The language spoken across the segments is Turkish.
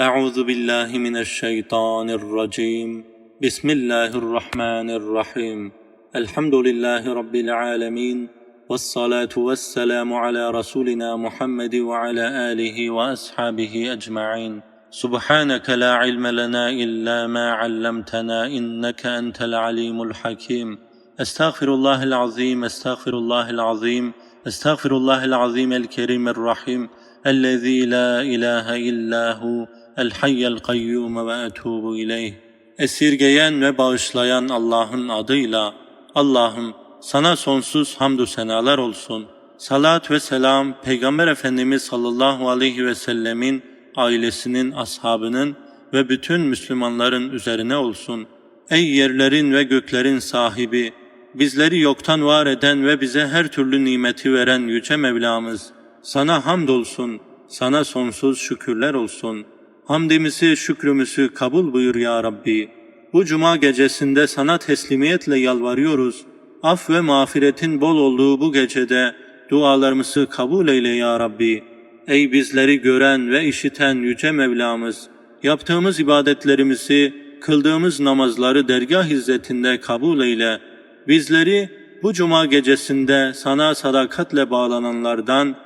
أعوذ بالله من الشيطان الرجيم. بسم الله الرحمن الرحيم. الحمد لله رب العالمين والصلاة والسلام على رسولنا محمد وعلى آله وأصحابه أجمعين. سبحانك لا علم لنا إلا ما علمتنا إنك أنت العليم الحكيم. أستغفر الله العظيم أستغفر الله العظيم أستغفر الله العظيم الكريم الرحيم. الذي لا إله إلا هو El Hayyel Kayyum ve Etubu İleyh. Esirgeyen ve bağışlayan Allah'ın adıyla Allah'ım sana sonsuz hamdü senalar olsun. Salat ve selam Peygamber Efendimiz sallallahu aleyhi ve sellemin ailesinin, ashabının ve bütün Müslümanların üzerine olsun. Ey yerlerin ve göklerin sahibi, bizleri yoktan var eden ve bize her türlü nimeti veren Yüce Mevlamız, sana hamdolsun, sana sonsuz şükürler olsun.'' Hamdimizi, şükrümüzü kabul buyur ya Rabbi. Bu cuma gecesinde sana teslimiyetle yalvarıyoruz. Af ve mağfiretin bol olduğu bu gecede dualarımızı kabul eyle ya Rabbi. Ey bizleri gören ve işiten yüce Mevlamız, yaptığımız ibadetlerimizi, kıldığımız namazları dergah izzetinde kabul eyle. Bizleri bu cuma gecesinde sana sadakatle bağlananlardan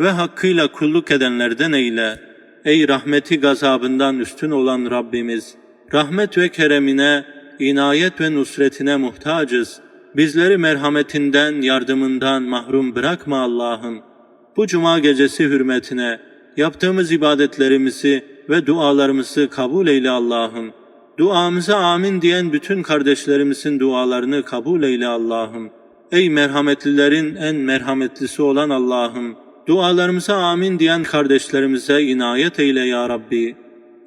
ve hakkıyla kulluk edenlerden eyle. Ey rahmeti gazabından üstün olan Rabbimiz, rahmet ve keremine, inayet ve nusretine muhtacız. Bizleri merhametinden, yardımından mahrum bırakma Allah'ım. Bu cuma gecesi hürmetine yaptığımız ibadetlerimizi ve dualarımızı kabul eyle Allah'ım. Duamıza amin diyen bütün kardeşlerimizin dualarını kabul eyle Allah'ım. Ey merhametlilerin en merhametlisi olan Allah'ım, dualarımıza amin diyen kardeşlerimize inayet eyle ya Rabbi.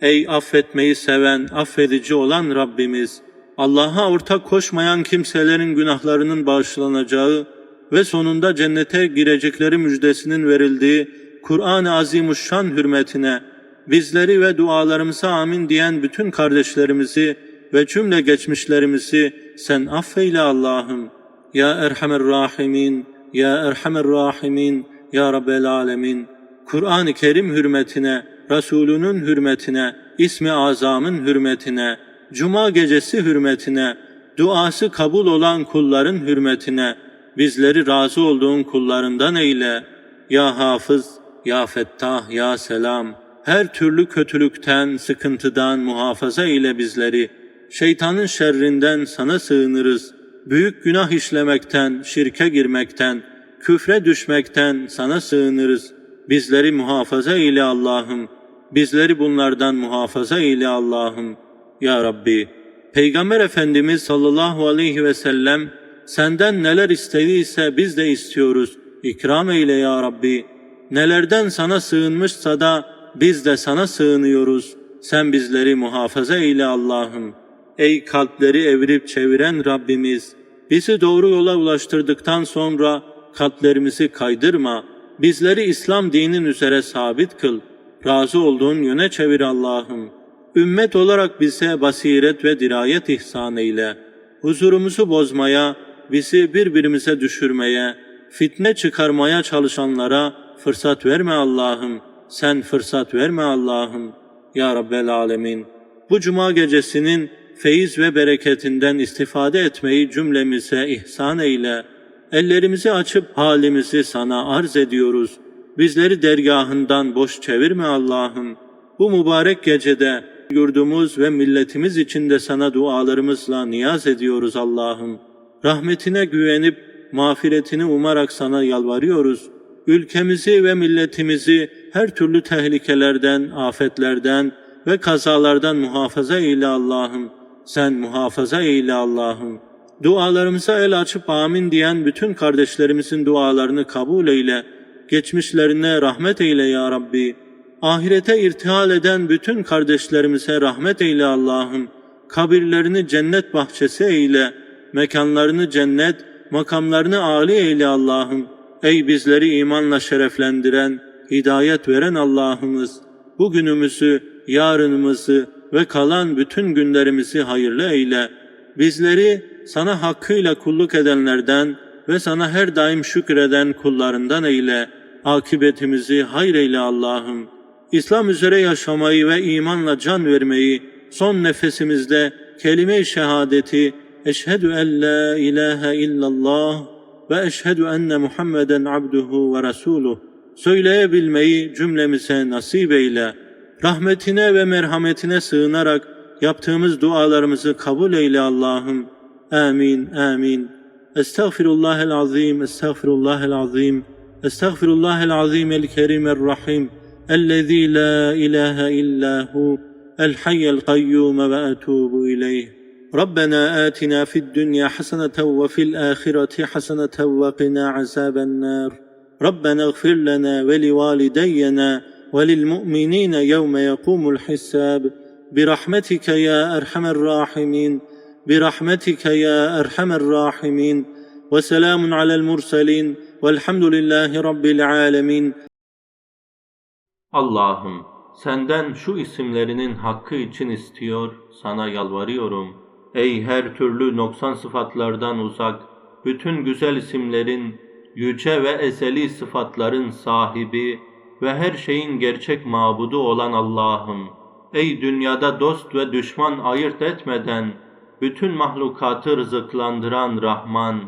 Ey affetmeyi seven, affedici olan Rabbimiz, Allah'a ortak koşmayan kimselerin günahlarının bağışlanacağı ve sonunda cennete girecekleri müjdesinin verildiği Kur'an-ı Azimuşşan hürmetine bizleri ve dualarımıza amin diyen bütün kardeşlerimizi ve cümle geçmişlerimizi sen affeyle Allah'ım. Ya Erhamer Rahimin, Ya Erhamer Rahimin, Ya Rabbel Alemin. Kur'an-ı Kerim hürmetine, Resulünün hürmetine, ismi azamın hürmetine, Cuma gecesi hürmetine, duası kabul olan kulların hürmetine, bizleri razı olduğun kullarından eyle. Ya Hafız, Ya Fettah, Ya Selam, her türlü kötülükten, sıkıntıdan muhafaza eyle bizleri. Şeytanın şerrinden sana sığınırız. Büyük günah işlemekten, şirke girmekten, küfre düşmekten sana sığınırız. Bizleri muhafaza eyle Allah'ım. Bizleri bunlardan muhafaza eyle Allah'ım. Ya Rabbi, Peygamber Efendimiz sallallahu aleyhi ve sellem senden neler istediyse biz de istiyoruz. İkram eyle ya Rabbi. Nelerden sana sığınmışsa da biz de sana sığınıyoruz. Sen bizleri muhafaza eyle Allah'ım. Ey kalpleri evirip çeviren Rabbimiz, bizi doğru yola ulaştırdıktan sonra kalplerimizi kaydırma. Bizleri İslam dinin üzere sabit kıl. Razı olduğun yöne çevir Allah'ım. Ümmet olarak bize basiret ve dirayet ihsan eyle. Huzurumuzu bozmaya, bizi birbirimize düşürmeye, fitne çıkarmaya çalışanlara fırsat verme Allah'ım. Sen fırsat verme Allah'ım. Ya Rabbel Alemin. Bu cuma gecesinin feyiz ve bereketinden istifade etmeyi cümlemize ihsan eyle. Ellerimizi açıp halimizi sana arz ediyoruz. Bizleri dergahından boş çevirme Allah'ım. Bu mübarek gecede yurdumuz ve milletimiz için de sana dualarımızla niyaz ediyoruz Allah'ım. Rahmetine güvenip mağfiretini umarak sana yalvarıyoruz. Ülkemizi ve milletimizi her türlü tehlikelerden, afetlerden ve kazalardan muhafaza eyle Allah'ım. Sen muhafaza eyle Allah'ım. Dualarımıza el açıp amin diyen bütün kardeşlerimizin dualarını kabul eyle. Geçmişlerine rahmet eyle ya Rabbi. Ahirete irtihal eden bütün kardeşlerimize rahmet eyle Allah'ım. Kabirlerini cennet bahçesi eyle. Mekanlarını cennet, makamlarını âli eyle Allah'ım. Ey bizleri imanla şereflendiren, hidayet veren Allah'ımız. Bugünümüzü, yarınımızı ve kalan bütün günlerimizi hayırlı eyle. Bizleri sana hakkıyla kulluk edenlerden ve sana her daim şükreden kullarından eyle. Akibetimizi hayır eyle Allah'ım. İslam üzere yaşamayı ve imanla can vermeyi, son nefesimizde kelime-i şehadeti, eşhedü en la ilahe illallah ve eşhedü enne Muhammeden abduhu ve resuluh söyleyebilmeyi cümlemize nasip eyle. Rahmetine ve merhametine sığınarak yaptığımız dualarımızı kabul eyle Allah'ım. آمين آمين. أستغفر الله العظيم أستغفر الله العظيم أستغفر الله العظيم الكريم الرحيم الذي لا إله إلا هو الحي القيوم وأتوب إليه. ربنا آتنا في الدنيا حسنة وفي الآخرة حسنة وقنا عذاب النار. ربنا اغفر لنا ولوالدينا وللمؤمنين يوم يقوم الحساب. برحمتك يا أرحم الراحمين. برحمتك يا أرحم الراحمين وسلام على المرسلين والحمد لله رب العالمين Allah'ım senden şu isimlerinin hakkı için istiyor, sana yalvarıyorum. Ey her türlü noksan sıfatlardan uzak, bütün güzel isimlerin, yüce ve ezeli sıfatların sahibi ve her şeyin gerçek mabudu olan Allah'ım. Ey dünyada dost ve düşman ayırt etmeden, bütün mahlukatı rızıklandıran Rahman,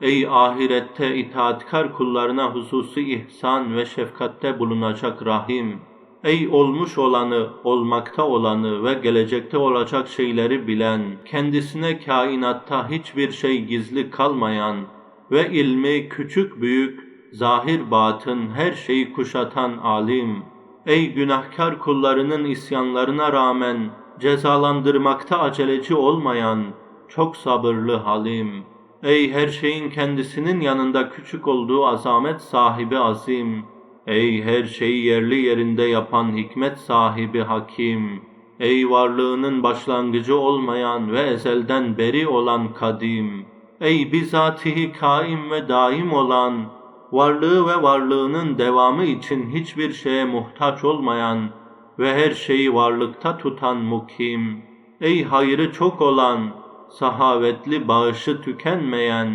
ey ahirette itaatkar kullarına hususi ihsan ve şefkatte bulunacak Rahim, ey olmuş olanı, olmakta olanı ve gelecekte olacak şeyleri bilen, kendisine kainatta hiçbir şey gizli kalmayan ve ilmi küçük büyük, zahir batın her şeyi kuşatan alim, ey günahkar kullarının isyanlarına rağmen cezalandırmakta aceleci olmayan, çok sabırlı halim, ey her şeyin kendisinin yanında küçük olduğu azamet sahibi azim, ey her şeyi yerli yerinde yapan hikmet sahibi hakim, ey varlığının başlangıcı olmayan ve ezelden beri olan kadim, ey bizatihi kaim ve daim olan, varlığı ve varlığının devamı için hiçbir şeye muhtaç olmayan ve her şeyi varlıkta tutan mukim, ey hayrı çok olan, sahavetli bağışı tükenmeyen,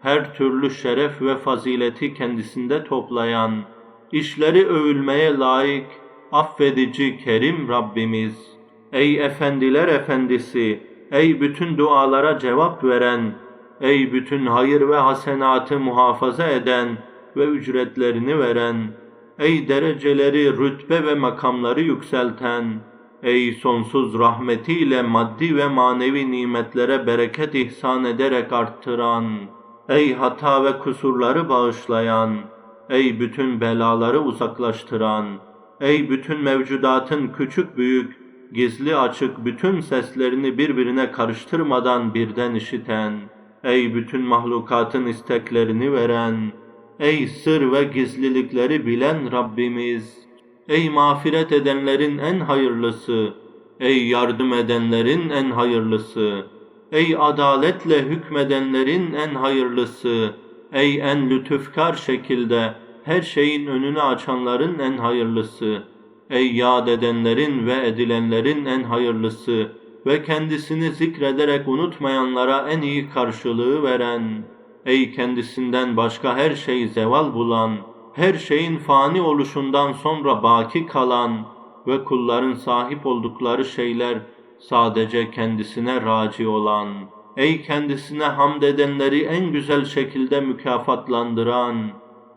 her türlü şeref ve fazileti kendisinde toplayan, işleri övülmeye layık, affedici kerim Rabbimiz. Ey efendiler efendisi, ey bütün dualara cevap veren, ey bütün hayır ve hasenatı muhafaza eden ve ücretlerini veren, ey dereceleri, rütbe ve makamları yükselten, ey sonsuz rahmetiyle maddi ve manevi nimetlere bereket ihsan ederek arttıran, ey hata ve kusurları bağışlayan, ey bütün belaları uzaklaştıran, ey bütün mevcudatın küçük büyük, gizli açık bütün seslerini birbirine karıştırmadan birden işiten, ey bütün mahlukatın isteklerini veren, ey sır ve gizlilikleri bilen Rabbimiz, ey mağfiret edenlerin en hayırlısı, ey yardım edenlerin en hayırlısı, ey adaletle hükmedenlerin en hayırlısı, ey en lütufkar şekilde her şeyin önünü açanların en hayırlısı, ey yad edenlerin ve edilenlerin en hayırlısı! Ve kendisini zikrederek unutmayanlara en iyi karşılığı veren, ey kendisinden başka her şey zeval bulan, her şeyin fani oluşundan sonra baki kalan ve kulların sahip oldukları şeyler sadece kendisine raci olan, ey kendisine hamd edenleri en güzel şekilde mükafatlandıran,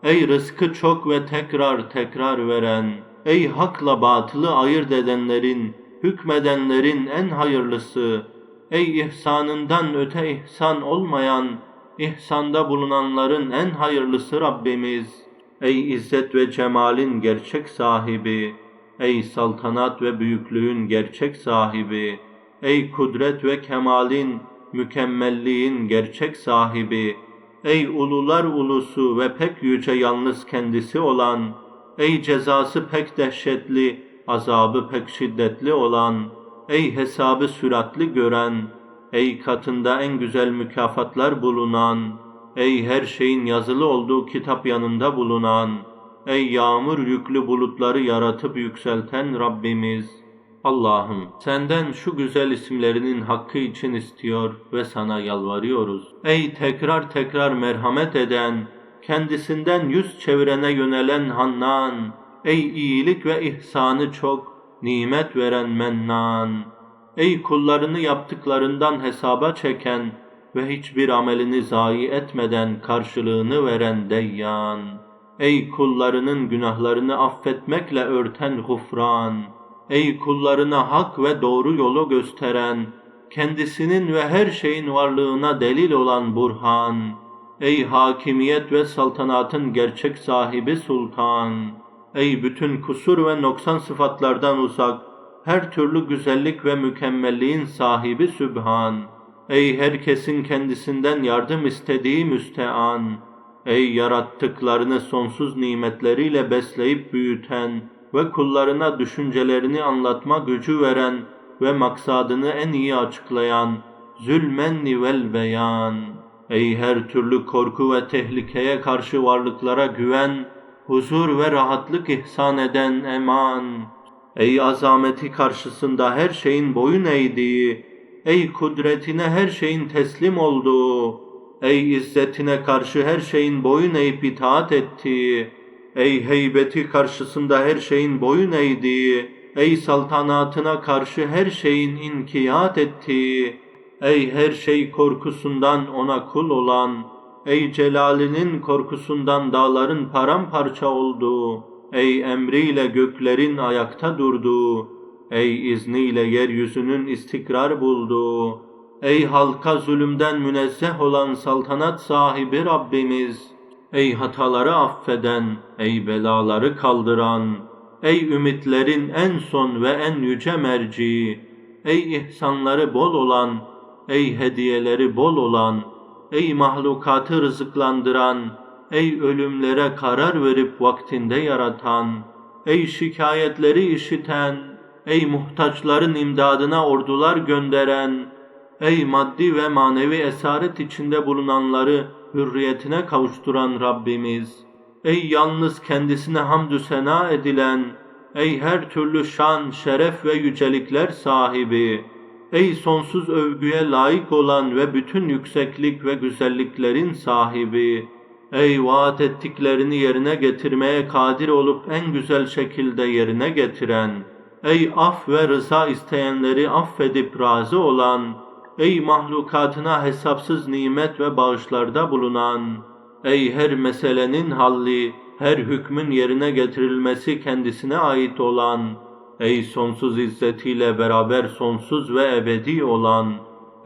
ey rızkı çok ve tekrar tekrar veren, ey hakla batılı ayırt edenlerin, hükmedenlerin en hayırlısı, ey ihsanından öte ihsan olmayan, ihsanda bulunanların en hayırlısı Rabbimiz, ey izzet ve cemalin gerçek sahibi, ey saltanat ve büyüklüğün gerçek sahibi, ey kudret ve kemalin, mükemmelliğin gerçek sahibi, ey ulular ulusu ve pek yüce yalnız kendisi olan, ey cezası pek dehşetli, azabı pek şiddetli olan, ey hesabı süratli gören, ey katında en güzel mükafatlar bulunan, ey her şeyin yazılı olduğu kitap yanında bulunan, ey yağmur yüklü bulutları yaratıp yükselten Rabbimiz, Allah'ım senden şu güzel isimlerinin hakkı için istiyor ve sana yalvarıyoruz. Ey tekrar tekrar merhamet eden, kendisinden yüz çevirene yönelen Hannan, ey iyilik ve ihsanı çok, nimet veren mennan. Ey kullarını yaptıklarından hesaba çeken ve hiçbir amelini zayi etmeden karşılığını veren deyyan. Ey kullarının günahlarını affetmekle örten gufran. Ey kullarına hak ve doğru yolu gösteren, kendisinin ve her şeyin varlığına delil olan Burhan. Ey hakimiyet ve saltanatın gerçek sahibi sultan. Ey bütün kusur ve noksan sıfatlardan uzak, her türlü güzellik ve mükemmelliğin sahibi Sübhan. Ey herkesin kendisinden yardım istediği müstean. Ey yarattıklarını sonsuz nimetleriyle besleyip büyüten ve kullarına düşüncelerini anlatma gücü veren ve maksadını en iyi açıklayan Zülmenni vel beyan. Ey her türlü korku ve tehlikeye karşı varlıklara güven, huzur ve rahatlık ihsan eden eman. Ey azameti karşısında her şeyin boyun eğdiği, ey kudretine her şeyin teslim olduğu, ey izzetine karşı her şeyin boyun eğip itaat ettiği, ey heybeti karşısında her şeyin boyun eğdiği, ey saltanatına karşı her şeyin inkiyat ettiği, ey her şey korkusundan ona kul olan, ey celalinin korkusundan dağların paramparça olduğu, ey emriyle göklerin ayakta durduğu, ey izniyle yeryüzünün istikrar bulduğu, ey halka zulümden münezzeh olan saltanat sahibi Rabbimiz, ey hataları affeden, ey belaları kaldıran, ey ümitlerin en son ve en yüce merci, ey ihsanları bol olan, ey hediyeleri bol olan, ey mahlukatı rızıklandıran, ey ölümlere karar verip vaktinde yaratan, ey şikayetleri işiten, ey muhtaçların imdadına ordular gönderen, ey maddi ve manevi esaret içinde bulunanları hürriyetine kavuşturan Rabbimiz, ey yalnız kendisine hamdü sena edilen, ey her türlü şan, şeref ve yücelikler sahibi, ey sonsuz övgüye layık olan ve bütün yükseklik ve güzelliklerin sahibi, ey vaat ettiklerini yerine getirmeye kadir olup en güzel şekilde yerine getiren, ey af ve rıza isteyenleri affedip razı olan, ey mahlukatına hesapsız nimet ve bağışlarda bulunan, ey her meselenin halli, her hükmün yerine getirilmesi kendisine ait olan, ey sonsuz izzetiyle beraber sonsuz ve ebedi olan,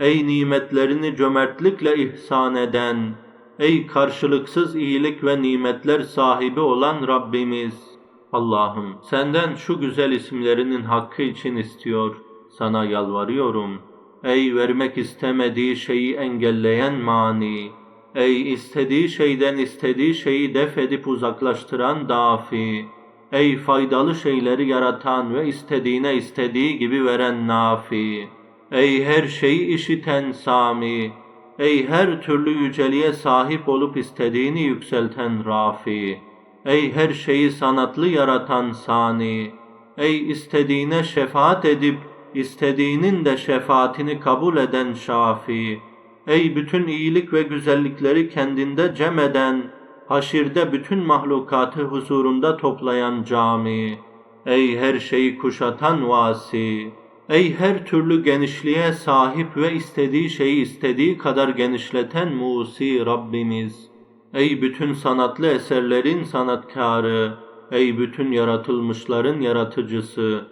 ey nimetlerini cömertlikle ihsan eden, ey karşılıksız iyilik ve nimetler sahibi olan Rabbimiz, Allah'ım senden şu güzel isimlerinin hakkı için istiyor, sana yalvarıyorum. Ey vermek istemediği şeyi engelleyen mani, ey istediği şeyden istediği şeyi def edip uzaklaştıran dafi, ey faydalı şeyleri yaratan ve istediğine istediği gibi veren nafi, ey her şeyi işiten sami, ey her türlü yüceliğe sahip olup istediğini yükselten rafi, ey her şeyi sanatlı yaratan sani, ey istediğine şefaat edip istediğinin de şefaatini kabul eden şafi, ey bütün iyilik ve güzellikleri kendinde cem eden, haşirde bütün mahlukatı huzurunda toplayan cami, ey her şeyi kuşatan vasi, ey her türlü genişliğe sahip ve istediği şeyi istediği kadar genişleten musi Rabbimiz, ey bütün sanatlı eserlerin sanatkarı, ey bütün yaratılmışların yaratıcısı,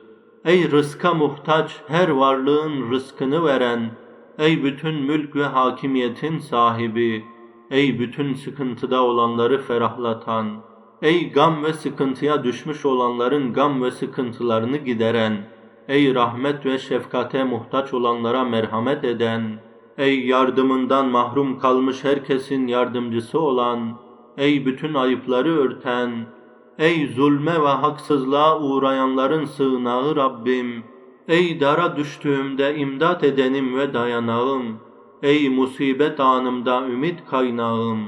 ey rızka muhtaç her varlığın rızkını veren, ey bütün mülk ve hakimiyetin sahibi, ey bütün sıkıntıda olanları ferahlatan, ey gam ve sıkıntıya düşmüş olanların gam ve sıkıntılarını gideren, ey rahmet ve şefkate muhtaç olanlara merhamet eden, ey yardımından mahrum kalmış herkesin yardımcısı olan, ey bütün ayıpları örten, ey zulme ve haksızlığa uğrayanların sığınağı Rabbim, ey dara düştüğümde imdat edenim ve dayanağım, ey musibet anımda ümit kaynağım,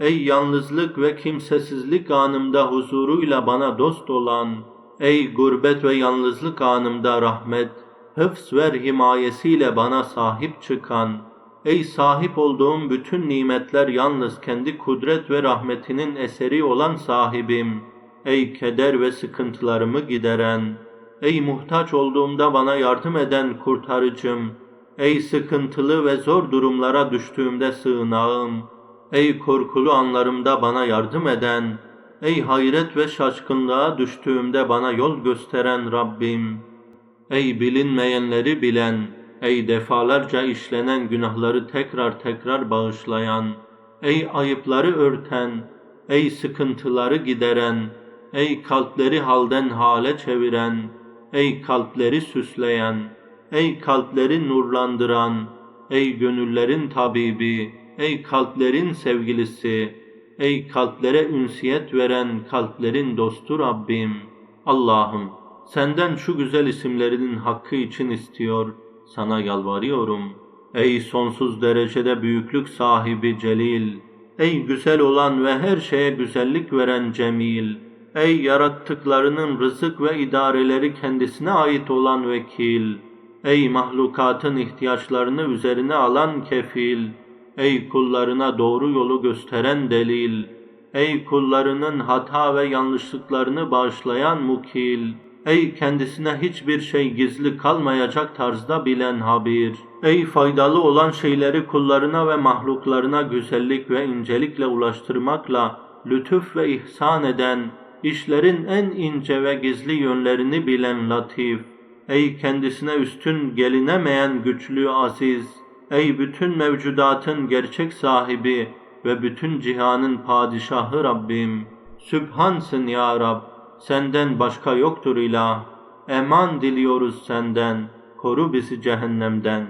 ey yalnızlık ve kimsesizlik anımda huzuruyla bana dost olan, ey gurbet ve yalnızlık anımda rahmet, hıfz ver himayesiyle bana sahip çıkan, ey sahip olduğum bütün nimetler yalnız kendi kudret ve rahmetinin eseri olan sahibim, ey keder ve sıkıntılarımı gideren, ey muhtaç olduğumda bana yardım eden kurtarıcım, ey sıkıntılı ve zor durumlara düştüğümde sığınağım, ey korkulu anlarımda bana yardım eden, ey hayret ve şaşkınlığa düştüğümde bana yol gösteren Rabbim, ey bilinmeyenleri bilen, ey defalarca işlenen günahları tekrar tekrar bağışlayan, ey ayıpları örten, ey sıkıntıları gideren, ey kalpleri halden hale çeviren, ey kalpleri süsleyen, ey kalpleri nurlandıran, ey gönüllerin tabibi, ey kalplerin sevgilisi, ey kalplere ünsiyet veren kalplerin dostu Rabbim. Allah'ım senden şu güzel isimlerinin hakkı için istiyor, sana yalvarıyorum. Ey sonsuz derecede büyüklük sahibi Celil, ey güzel olan ve her şeye güzellik veren Cemil, ey yarattıklarının rızık ve idareleri kendisine ait olan vekil, ey mahlukatın ihtiyaçlarını üzerine alan kefil, ey kullarına doğru yolu gösteren delil, ey kullarının hata ve yanlışlıklarını bağışlayan mukil, ey kendisine hiçbir şey gizli kalmayacak tarzda bilen habir, ey faydalı olan şeyleri kullarına ve mahluklarına güzellik ve incelikle ulaştırmakla lütuf ve ihsan eden, işlerin en ince ve gizli yönlerini bilen latif, ey kendisine üstün gelinemeyen güçlü aziz, ey bütün mevcudatın gerçek sahibi ve bütün cihanın padişahı Rabbim, Sübhansın ya Rab, senden başka yoktur ilah, eman diliyoruz senden, koru bizi cehennemden.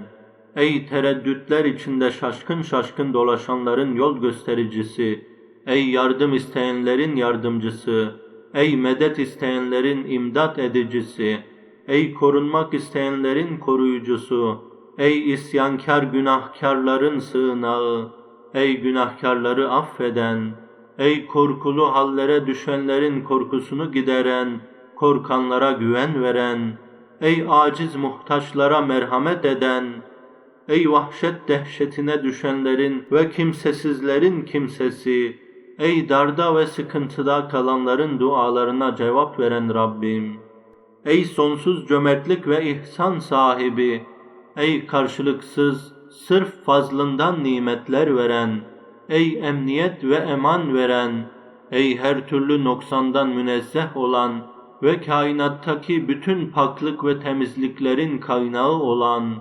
Ey tereddütler içinde şaşkın şaşkın dolaşanların yol göstericisi, ey yardım isteyenlerin yardımcısı, ey medet isteyenlerin imdat edicisi, ey korunmak isteyenlerin koruyucusu, ey isyankar günahkarların sığınağı, ey günahkarları affeden, ey korkulu hallere düşenlerin korkusunu gideren, korkanlara güven veren, ey aciz muhtaçlara merhamet eden, ey vahşet dehşetine düşenlerin ve kimsesizlerin kimsesi, ey darda ve sıkıntıda kalanların dualarına cevap veren Rabbim, ey sonsuz cömertlik ve ihsan sahibi, ey karşılıksız, sırf fazlından nimetler veren, ey emniyet ve eman veren, ey her türlü noksandan münezzeh olan ve kainattaki bütün paklık ve temizliklerin kaynağı olan,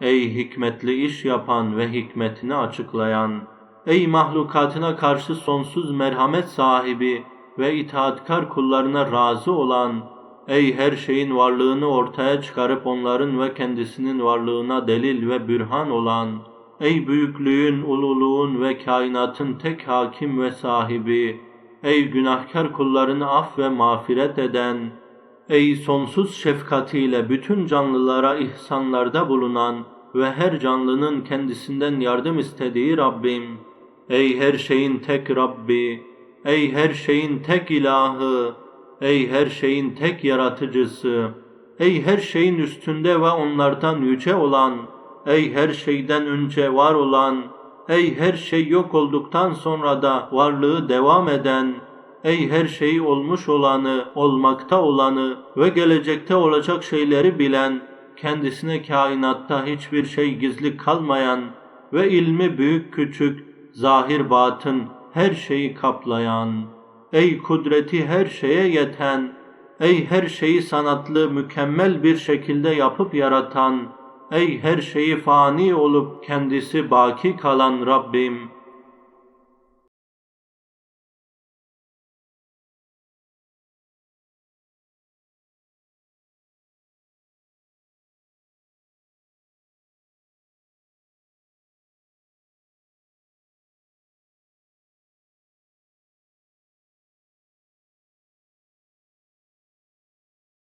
ey hikmetli iş yapan ve hikmetini açıklayan, ey mahlukatına karşı sonsuz merhamet sahibi ve itaatkar kullarına razı olan, ey her şeyin varlığını ortaya çıkarıp onların ve kendisinin varlığına delil ve bürhan olan, ey büyüklüğün, ululuğun ve kainatın tek hakim ve sahibi, ey günahkar kullarını af ve mağfiret eden, ey sonsuz şefkatiyle bütün canlılara ihsanlarda bulunan ve her canlının kendisinden yardım istediği Rabbim, ey her şeyin tek Rabbi, ey her şeyin tek ilahı, ey her şeyin tek yaratıcısı, ey her şeyin üstünde ve onlardan yüce olan, ey her şeyden önce var olan, ey her şey yok olduktan sonra da varlığı devam eden, ey her şeyi olmuş olanı, olmakta olanı ve gelecekte olacak şeyleri bilen, kendisine kainatta hiçbir şey gizli kalmayan ve ilmi büyük küçük, zahir batın her şeyi kaplayan, ey kudreti her şeye yeten, ey her şeyi sanatlı mükemmel bir şekilde yapıp yaratan, ey her şeyi fani olup kendisi baki kalan Rabbim,